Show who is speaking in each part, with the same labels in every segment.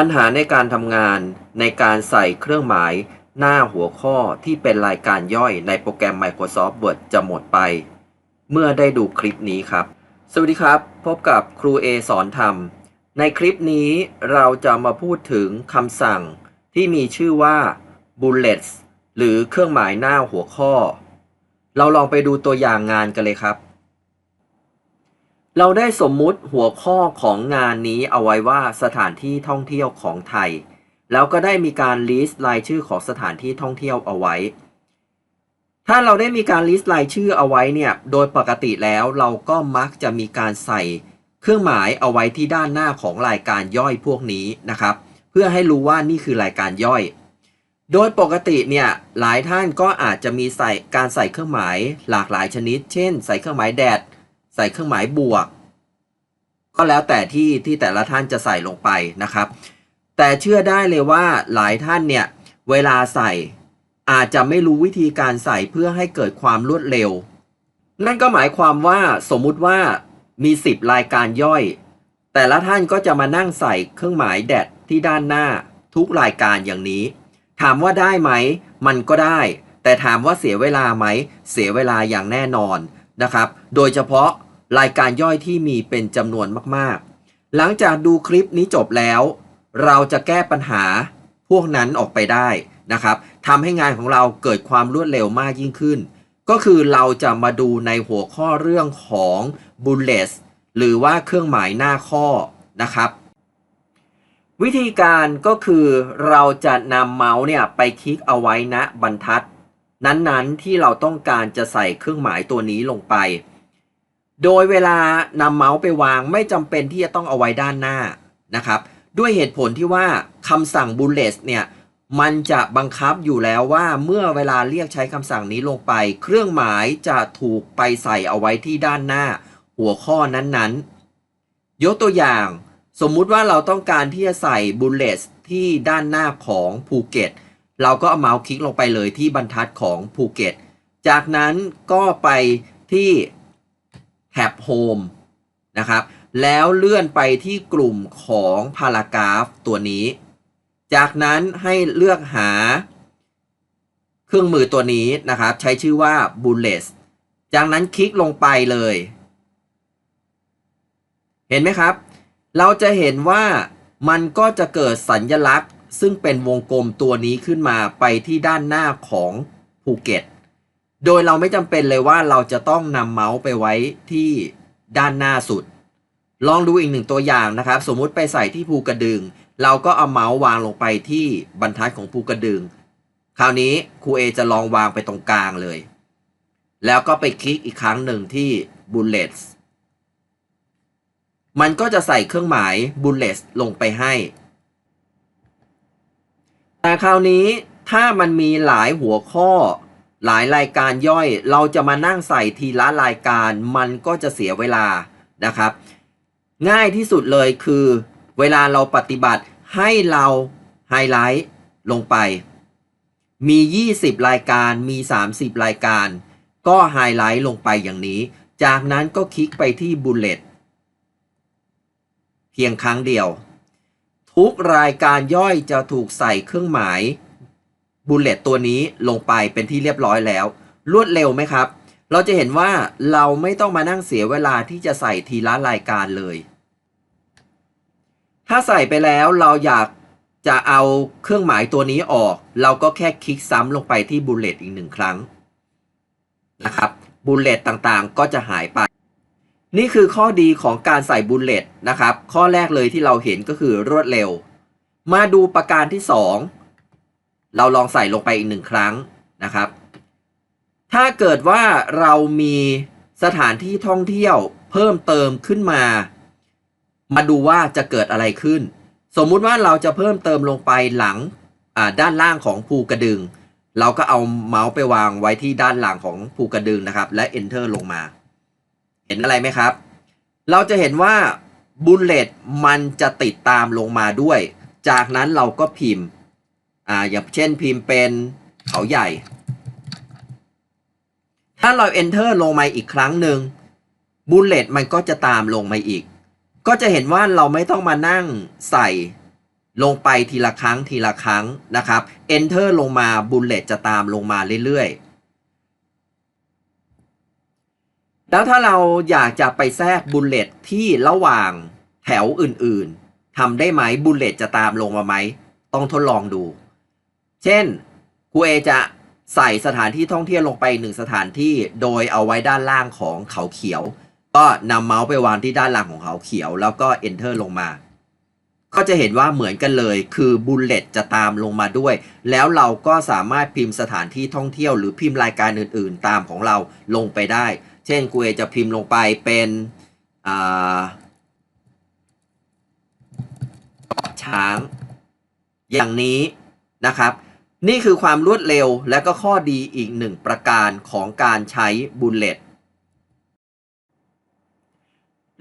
Speaker 1: ปัญหาในการทำงานในการใส่เครื่องหมายหน้าหัวข้อที่เป็นรายการย่อยในโปรแกรม Microsoft Word จะหมดไป เมื่อได้ดูคลิปนี้ครับ สวัสดีครับ พบกับครูเอสอนธรรม ในคลิปนี้เราจะมาพูดถึงคำสั่งที่มีชื่อว่า bullets หรือเครื่องหมายหน้าหัวข้อ เราลองไปดูตัวอย่างงานกันเลยครับ เราได้สมมุติหัวข้อของงานนี้เอาไว้ว่าสถานที่ท่องเที่ยวของไทย แล้วก็ได้มีการลิสต์รายชื่อของสถานที่ท่องเที่ยวเอาไว้ ถ้าเราได้มีการลิสต์รายชื่อเอาไว้เนี่ย โดยปกติแล้วเราก็มักจะมีการใส่เครื่องหมายเอาไว้ที่ด้านหน้าของรายการย่อยพวกนี้นะครับ เพื่อให้รู้ว่านี่คือรายการย่อย โดยปกติเนี่ยหลายท่านก็อาจจะมีใส่การใส่เครื่องหมายหลากหลายชนิด เช่น ใส่เครื่องหมายแดด ใส่เครื่องหมายบวก ก็แล้วแต่ที่ที่แต่ละท่านจะใส่ลงไปนะครับ แต่เชื่อได้เลยว่าหลายท่านเนี่ยเวลาใส่อาจจะไม่รู้วิธีการใส่เพื่อให้เกิดความรวดเร็ว นั่นก็หมายความว่าสมมุติว่ามี 10 รายการย่อย แต่ละท่านก็จะมานั่งใส่เครื่องหมายแดดที่ด้านหน้าทุกรายการอย่างนี้ ถามว่าได้ไหม มันก็ได้ แต่ถามว่าเสียเวลาไหม เสียเวลาอย่างแน่นอนนะครับ โดยเฉพาะ รายการย่อยที่มีเป็นจำนวนมากๆ หลังจากดูคลิปนี้จบแล้ว เราจะแก้ปัญหาพวกนั้นออกไปได้นะครับทำให้งานของเราเกิดความรวดเร็วมากยิ่งขึ้น ก็คือเราจะมาดูในหัวข้อเรื่องของ bullets หรือว่าเครื่องหมายหน้าข้อนะครับวิธีการก็คือเราจะนำเมาส์เนี่ยไปคลิกเอาไว้ณบรรทัด นั้นๆที่เราต้องการจะใส่เครื่องหมายตัวนี้ลงไป โดยเวลานำเมาส์ไปวางไม่จำเป็นที่จะต้องเอาไว้ด้านหน้านะครับ ด้วยเหตุผลที่ว่าคำสั่ง bullets เนี่ย มันจะบังคับอยู่แล้วว่าเมื่อเวลาเรียกใช้คำสั่งนี้ลงไป เครื่องหมายจะถูกไปใส่เอาไว้ที่ด้านหน้า หัวข้อนั้นๆ ยกตัวอย่าง สมมุติว่าเราต้องการที่จะใส่ bullets ที่ด้านหน้าของภูเก็ตเราก็เอาเมาส์คลิกลงไปเลยที่บรรทัดของภูเก็ตจากนั้นก็ไปที่ แท็บ Home นะครับ แล้วเลื่อนไปที่กลุ่มของ Paragraph ตัวนี้ จากนั้นให้เลือกหาเครื่องมือตัวนี้นะครับ ใช้ชื่อว่า Bullets จากนั้นคลิกลงไปเลย เห็นไหมครับ เราจะเห็นว่ามันก็จะเกิดสัญญลักษณ์ ซึ่งเป็นวงกลมตัวนี้ขึ้นมาไปที่ด้านหน้าของภูเก็ต โดยเราไม่จำเป็นเลยว่าเราจะต้องนำเมาส์ไปไว้ที่ด้านหน้าสุด ลองดูอีกหนึ่งตัวอย่างนะครับ สมมุติไปใส่ที่ภูกระดึง เราก็เอาเมาส์วางลงไปที่บรรทัดของภูกระดึง คราวนี้ครูเอจะลองวางไปตรงกลางเลย แล้วก็ไปคลิกอีกครั้งหนึ่งที่ bullets มันก็จะใส่เครื่องหมาย bullets ลงไปให้ แต่คราวนี้ถ้ามันมีหลายหัวข้อ หลายรายการย่อยเราจะมานั่งใส่ทีละรายการมันก็จะเสียเวลานะครับ ง่ายที่สุดเลยคือ เวลาเราปฏิบัติให้เราไฮไลท์ลงไป มี 20 รายการมี 30 รายการ ก็ไฮไลท์ลงไปอย่างนี้ จากนั้นก็คลิกไปที่ bullet เพียงครั้งเดียว ทุกรายการย่อยจะถูกใส่เครื่องหมาย bullet ตัวนี้ลงไปเป็นที่เรียบร้อยแล้ว รวดเร็วไหมครับ เราจะเห็นว่าเราไม่ต้องมานั่งเสียเวลาที่จะใส่ทีละรายการเลย ถ้าใส่ไปแล้วเราอยากจะเอาเครื่องหมายตัวนี้ออก เราก็แค่คลิกซ้ำลงไปที่ bullet อีกหนึ่งครั้งนะครับ bullet ต่างๆ ก็จะหายไป นี่คือข้อดีของการใส่ bullet นะครับ ข้อแรกเลยที่เราเห็นก็คือรวดเร็ว มาดูประการที่ 2 เราลองใส่ลงไปอีกหนึ่งครั้งนะครับ ถ้าเกิดว่าเรามีสถานที่ท่องเที่ยวเพิ่มเติมขึ้นมา มาดูว่าจะเกิดอะไรขึ้น สมมุติว่าเราจะเพิ่มเติมลงไปหลังด้านล่างของภูกระดึง เราก็เอาเมาส์ไปวางไว้ที่ด้านหลังของภูกระดึงนะครับ และ enter ลงมา เห็นอะไรไหมครับ เราจะเห็นว่าบุลเลตมันจะติดตามลงมาด้วย จากนั้นเราก็พิมพ์ อ่าอย่างเช่นพิมพ์เป็นเขาใหญ่ ถ้าเรา enter ลงมาอีกครั้งหนึ่งบุลเลตมันก็จะตามลงมาอีก ก็จะเห็นว่าเราไม่ต้องมานั่งใส่ลงไปทีละครั้งทีละครั้งนะครับ enter ลงมา bullet จะตามลงมาเรื่อยๆแล้วถ้าเราอยากจะไปแทรก bullet ที่ระหว่างแถวอื่นๆทำได้ไหม bullet จะตามลงมาไหม ต้องทดลองดู เช่นครูเอจะใส่สถานที่ท่องเที่ยวลงไปหนึ่งสถานที่โดยเอาไว้ด้านล่างของเขาเขียว ก็นำเมาส์ไปวางที่ด้านล่างของเขาเขียว แล้วก็ enter ลงมา ก็จะเห็นว่าเหมือนกันเลยคือบุลเลตจะตามลงมาด้วย แล้วเราก็สามารถพิมพ์สถานที่ท่องเที่ยวหรือพิมพ์รายการอื่นๆ ตามของเราลงไปได้ เช่นกูเอจะพิมพ์ลงไปเป็นช้าง อย่างนี้นะครับ นี่คือความรวดเร็วและก็ข้อดีอีกหนึ่งประการของการใช้บุลเลต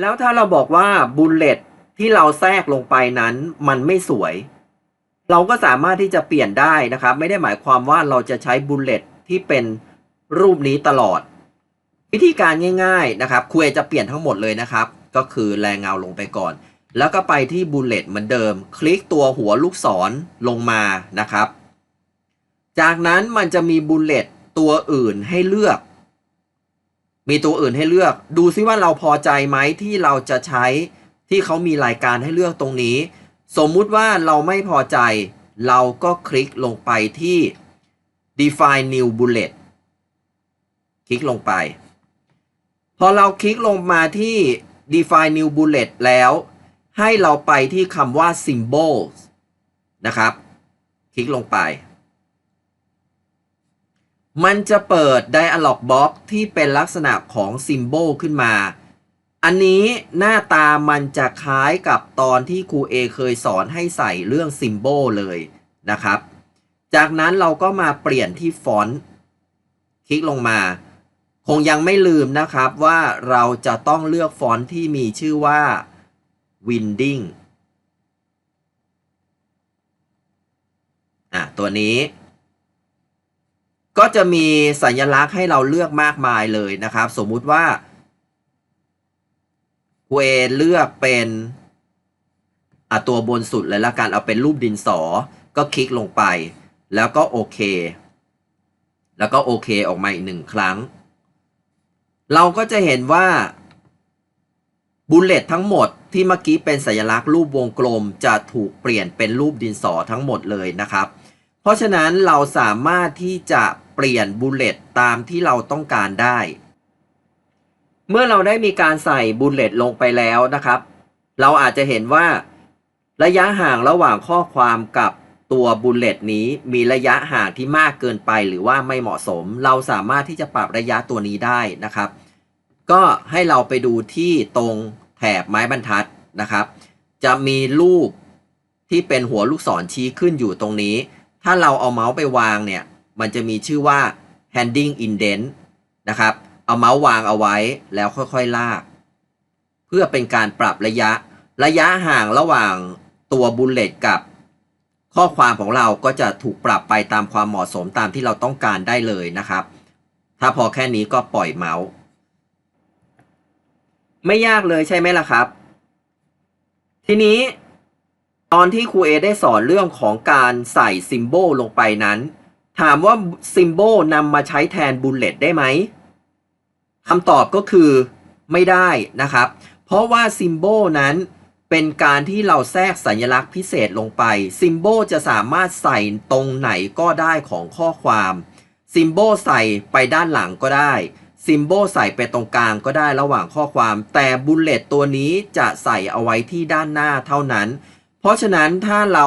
Speaker 1: แล้วถ้าเราบอกว่าบุลเลตที่เราแทรกลงไปนั้นมันไม่สวย เราก็สามารถที่จะเปลี่ยนได้นะครับ ไม่ได้หมายความว่าเราจะใช้บุลเลตที่เป็นรูปนี้ตลอด วิธีการง่าย ๆนะครับครูเอจะเปลี่ยนทั้งหมดเลยนะครับ ก็คือแรงเงาลงไปก่อน แล้วก็ไปที่บุลเลตเหมือนเดิม คลิกตัวหัวลูกศรลงมานะครับ จากนั้นมันจะมีบุลเลตตัวอื่นให้เลือก มีตัวอื่นให้เลือก ดูซิว่าเราพอใจไหมที่เราจะใช้ที่เขามีรายการให้เลือกตรงนี้ สมมุติว่าเราไม่พอใจ เราก็คลิกลงไปที่ define new bullet คลิกลงไป พอเราคลิกลงมาที่ define new bullet แล้ว ให้เราไปที่คำว่า symbols นะครับ คลิกลงไป มันจะเปิด dialog box ที่เป็นลักษณะของ symbol ขึ้นมา อันนี้หน้าตามันจะคล้ายกับตอนที่ครูเอเคยสอนให้ใส่เรื่อง symbol เลยนะครับ จากนั้นเราก็มาเปลี่ยนที่ฟอนต์คลิกลงมา คงยังไม่ลืมนะครับว่าเราจะต้องเลือกฟอนต์ที่มีชื่อว่า Winding อะตัวนี้ ก็จะมีสัญลักษณ์ให้เราเลือกมากมายเลยนะครับ สมมุติว่าเวเลือกเป็นอะตัวบนสุดเลยละกันเอาเป็นรูปดินสอ ก็คลิกลงไป แล้วก็โอเค แล้วก็โอเคออกมาอีกหนึ่งครั้ง เราก็จะเห็นว่าบุลเลตทั้งหมดที่เมื่อกี้เป็นสัญลักษณ์รูปวงกลมจะถูกเปลี่ยนเป็นรูปดินสอทั้งหมดเลยนะครับ เพราะฉะนั้นเราสามารถที่จะเปลี่ยนบุลเลตตามที่เราต้องการได้ เมื่อเราได้มีการใส่บุลเลตลงไปแล้วนะครับ เราอาจจะเห็นว่า ระยะห่างระหว่างข้อความกับตัวบุลเลตนี้มีระยะห่างที่มากเกินไปหรือว่าไม่เหมาะสม เราสามารถที่จะปรับระยะตัวนี้ได้นะครับ ก็ให้เราไปดูที่ตรงแถบไม้บรรทัดนะครับ จะมีรูปที่เป็นหัวลูกศรชี้ขึ้นอยู่ตรงนี้ ถ้าเราเอาเมาส์ไปวางเนี่ย มันจะมีชื่อว่า handing indent นะครับ เอาเมาส์วางเอาไว้แล้วค่อยๆลาก เพื่อเป็นการปรับระยะ ระยะห่างระหว่างตัวบุลเลตกับ ข้อความของเราก็จะถูกปรับไปตามความเหมาะสมตามที่เราต้องการได้เลยนะครับ ถ้าพอแค่นี้ก็ปล่อยเมาส์ ไม่ยากเลยใช่ไหมล่ะครับ ทีนี้ ตอนที่ครูเอได้สอนเรื่องของการใส่ซิมโบลลงไปนั้น ถามว่าซิมโบลนำมาใช้แทนบุลเลตได้ไหมคำตอบก็คือไม่ได้นะครับ เพราะว่าซิมโบลนั้นเป็นการที่เราแทรกสัญลักษณ์พิเศษลงไปซิมโบลจะสามารถใส่ตรงไหนก็ได้ของข้อความซิมโบลใส่ไปด้านหลังก็ได้ซิมโบลใส่ไปตรงกลางก็ได้ระหว่างข้อความ แต่บุลเลตตัวนี้จะใส่เอาไว้ที่ด้านหน้าเท่านั้น ราะฉะนั้นถ้าเรา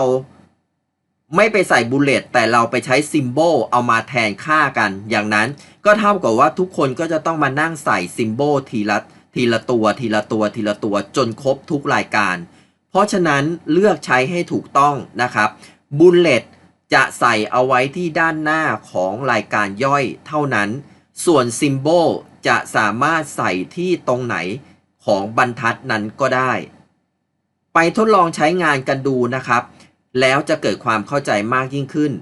Speaker 1: ไม่ไปใส่บุลเลตแต่เราไปใช้ซิมโบลเอามาแทนค่ากัน อย่างนั้นก็เท่ากับว่าทุกคนก็จะต้องมานั่งใส่ซิมโบลทีละทีละตัวทีละตัวทีละตัวจนครบทุกรายการ เพราะฉะนั้นเลือกใช้ให้ถูกต้องนะครับบุลเลตจะใส่เอาไว้ที่ด้านหน้าของรายการย่อยเท่านั้น ส่วนซิมโบลจะสามารถใส่ที่ตรงไหนของบรรทัดนั้นก็ได้ ไปทดลองใช้งานกันดูนะครับ แล้วจะเกิดความเข้าใจมากยิ่งขึ้น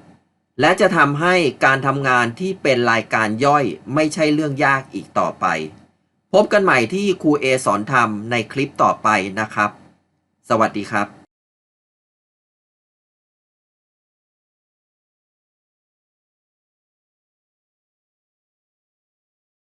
Speaker 1: และจะทำให้การทำงานที่เป็นรายการย่อยไม่ใช่เรื่องยากอีกต่อไป พบกันใหม่ที่ครูเอสอนทำในคลิปต่อไปนะครับ สวัสดีครับ